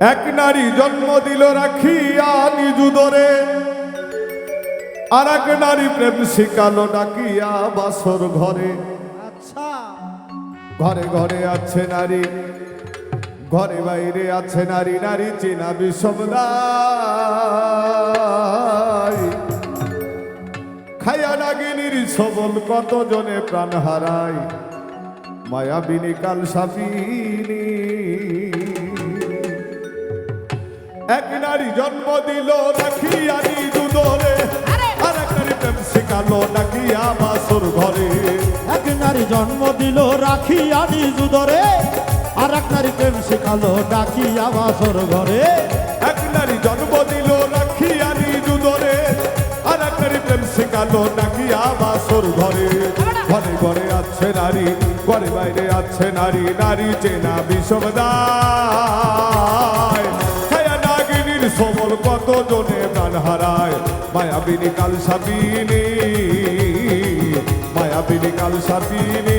এক নারী জন্ম দিল রাখিয়া নিজুদরে আর এক নারী প্রেম শিকালো ডাকিয়া বাসর ঘরে। আচ্ছা। ঘরে ঘরে আছে নারী ঘরে বাইরে আছে নারী নারী চেনা বিষমদায় খায়া নাগিনীর সবল কত জনে প্রাণ হারায়? মায়াবিনী কাল সাপিনী এক নারী জন্ম দিল রাখিয়া দুদরে আর! এক নারী প্রেম শিখালো ডাকিয়া বাসর ঘরে। এক নারী জন্ম দিল রাখি আনি জুদরে আর এক নারী প্রেম শিখালো ডাকি আবাসর ঘরে। এক নারী জন্ম দিল রাখিয়া দুদরে আর এক নারী প্রেম শিখালো ডাকিয়া বাসর ঘরে। ঘরে ঘরে আছে নারী ঘরে বাইরে আছে নারী নারী চেনা নাগিনীর সবল কত জনে প্রাণ হারায়? মায়াবিনী কাল সাপিনী মায়াবিনী কাল সাপিনী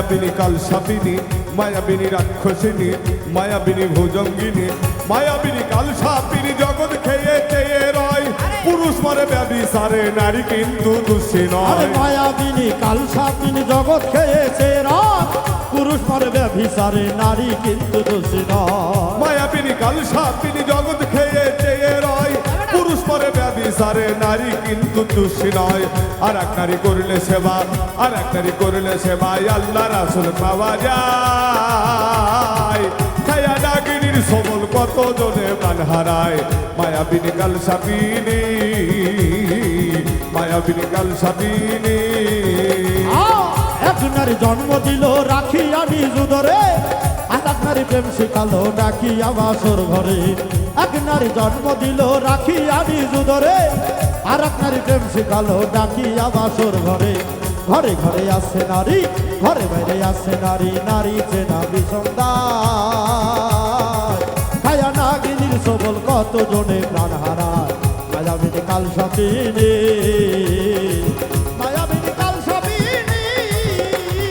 মায়াবিনী কাল সাপিনী মায়াবিনী রাক্ষসিনী মায়াবিনী ভুজঙ্গিনী মায়াবিনী কাল সাপিনী জগৎ খেয়ে চেয়ে রয়। পুরুষ মরে ব্যাধি সারে নারী কিন্তু দোষী নয়। মায়াবিনী কাল সাপিনী জগৎ খেয়েছে রাত পুরুষ মরে ব্যভিচারে নারী কিন্তু দোষী নয়। মায়াবিনী কাল সারে নারী কিন্তু দোষী নয়। আর এক নারী করলে সেবা আর এক নারী করলে সেবাই আল্লাহ রাসুল পাওয়া যায়। ছায়া নাগিনীর সবল কত জনে প্রাণ হারায়? মায়াবিনী কাল সাপিনী মায়াবিনী কাল সাপিনী এক নারী জন্ম দিল রাখি আনি জুদরে। নারী প্রেম শিখালো ডাকি আবাসর ঘরে এক নারী জন্ম দিল, রাখি আনি জুদরে আর এক নারী প্রেম শিখালো ডাকি আবাসর ঘরে ঘরে ঘরে আছে নারী, ঘরে বাইরে আছে নারী নারী চেনা বিষমদায় ছায়া নাগিনীর সবল কত জনে প্রাণ হারায়? মায়াবিনী কাল সাপিনী মায়াবিনী কাল সাপিনী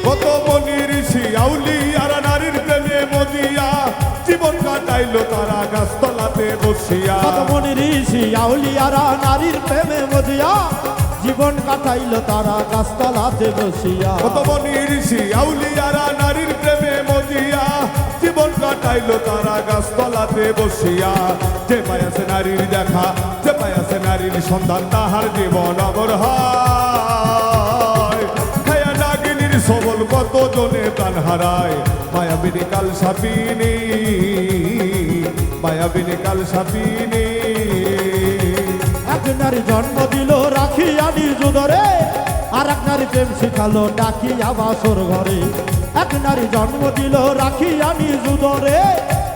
কত মনি ঋষি, আউলি আর কাটাইলো তারা গাছতলাতে বসিয়া। মনি ঋষি আউলিয়ারা নারীর প্রেমে মজিয়া জীবন কাটাইল তারা গাছতলাতে বসিয়া। কত মনি ঋষি আউলি আর নারীর প্রেমে মজিয়া জীবন কাটাইলো তারা গাছতলাতে বসিয়া। যে পায়াছে নারীর দেখা যে পায়াছে নারীর সন্ধান তাহার জীবন অমর হয়। জনে প্রাণ হারায়। মায়াবিনী কাল সাপিনী, মায়াবিনী কাল সাপিনী। এক নারী জন্ম দিল রাখি আনি জুদরে আর এক নারী প্রেম শিখালো ডাকি আবাসর ঘরে। এক নারী জন্ম দিল রাখি আনি জুদরে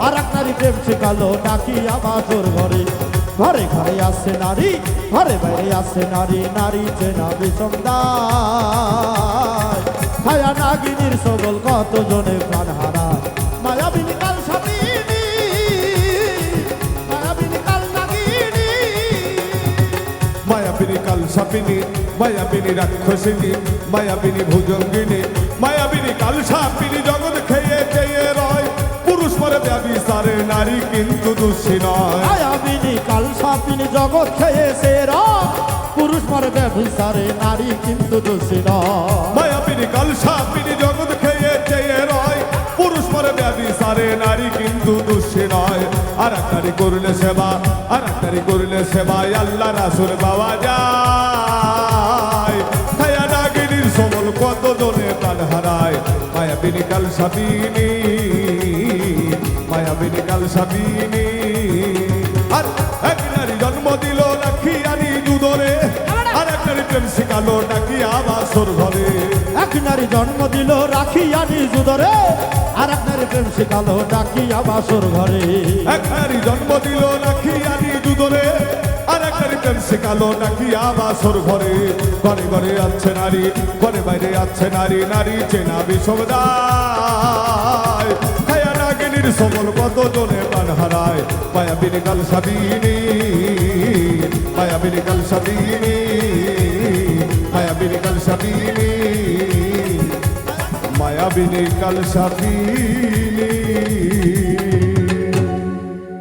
আর এক নারী প্রেম শিখালো ডাকি আবাসর ঘরে। ঘরে ঘরে আছে নারী, ঘরে বাইরে আছে নারী নারী চেনা বিষমদায় ছায়া নাগিনীর সবল কত জনে প্রাণ হারায়? মায়াবিনী কাল কাল নাগিনী। মায়াবিনী কাল সাপিনী মায়াবিনী রাক্ষসিনী মায়াবিনী ভুজঙ্গিনী। মায়াবিনী কাল সাপিনী জগৎ খেয়ে চেয়ে রয়। পুরুষ ব্যাবি সারে, নারী কিন্তু দোষী নয়। মায়াবিনী কাল জগৎ খেয়েছে রথ পুরুষ মরে ব্যভিচারে নারী কিন্তু দোষী নয়। সাপিনী জগৎ খেয়ে চেয়ে রয়। পুরুষ মরে ব্যাবি সারে নারী কিন্তু দোষী নয়। আর এক নারী করলে সেবা আর এক নারী করলে সেবাই আল্লাহ রাসুল পাওয়া যায়। ছায়া নাগিনীর সবল কত জনে প্রাণ হারায়? মায়াবিনী কাল সাপিনী মায়াবিনী কাল সাপিনী আর এক নারী জন্ম দিল রাখি আনি দুদরে আর এক নারী প্রেম শিখালো ডাকি আবাসর ঘরে। এক নারী জন্ম দিল রাখি আনি জুদরে আর এক নারী প্রেম শিখালো ডাকিয়া বাসর ঘরে। এক নারী জন্ম দিল রাখি আনি দুদরে আর এক নারী প্রেম সে কালো নাকি আবাসর ঘরে। ঘরে ঘরে আছে নারী, ঘরে বাইরে আছে নারী নারী চেনা বিষমদায় খায়া নাগিনীর সবল কত জনে প্রাণ হারায়? মায়াবিনী কাল সাবিনী সাবিনী মায়াবিনী কাল সাবিনী